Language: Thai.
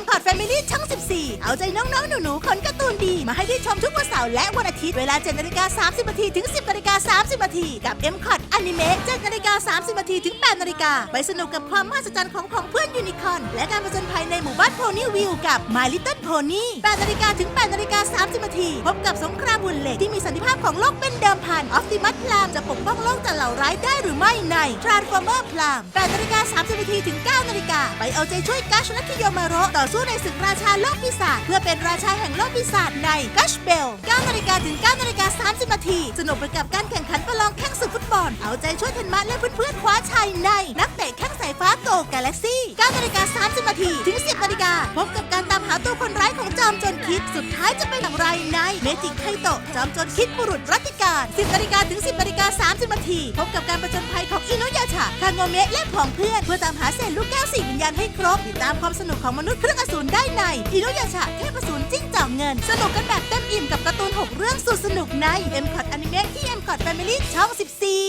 m c o t Family ช่อง 14 เอาใจน้องๆ หนูๆ คนการ์ตูนดี มาให้ได้ชมทุกวันเสาร์และวันอาทิตย์ เวลา7นาฬิกา30นาทีถึง 10นาฬิกา30นาทีกับ m c o t Anime 7นาฬิกา30นาทีถึง8นาฬิกาไปสนุกกับความมหัศจรรย์ของของเพื่อนยูนิคอร์นและการผจญภัยในหมู่บ้านโพนี่วิวกับ My Little Pony 8นาฬิกาถึง8นาฬิกา30นาทีพบกับสงครามหุ่นเหล็กที่มีสันติภาพของโลกเป็นเดิมพันออ t ติมัสพลามจะปกป้องโลกจากเหล่าร้ายได้หรือไม่ใน Transformer พลาม8นาฬิกา30นาทีถึง9นาฬิกาไปเอาใจช่วยกัชและคิโยมาโรต่อสู้ในศึกราชาโลกปีศาจเพื่อเป็นราชาแห่งโลกปีศาจในกัชเบล9นาฬิกาถึง9นาฬิกา30นาทีสนุกไปกับการแข่งขันประลองแข่งศึกฟุตบอล เอาใจช่วยเทนมัสและเพื่อนๆคว้าชัยใน นักเตะแข้งสายฟ้าโกกาแล็กซี่9นาฬิกา30นาทีถึง 10นาฬิกาพบกับการตามหาตัวคนร้ายของจอมโจรคิด สุดท้ายจะเป็นอย่างไรในเมจิกไคโตะจอมโจรคิดบุรุษรัติการ 10นาฬิกาถึง 10นาฬิกา30นาทีพบกับการประจนภัยของอินุย คางโงเมะและผองเพื่อน เพื่อตามหาเศษลูกแก้วสี่วิญญาณให้ครบ ติดตามความสนุกของมนุษย์เครื่องอสูรได้ในอินุยาชะเทพอสูรจิ้งจอกเงิน สนุกกันแบบเต็มอิ่มกับการ์ตูน 6 เรื่องสุดสนุกใน m c o t Anime ที่ m c o t Family ช่อง 14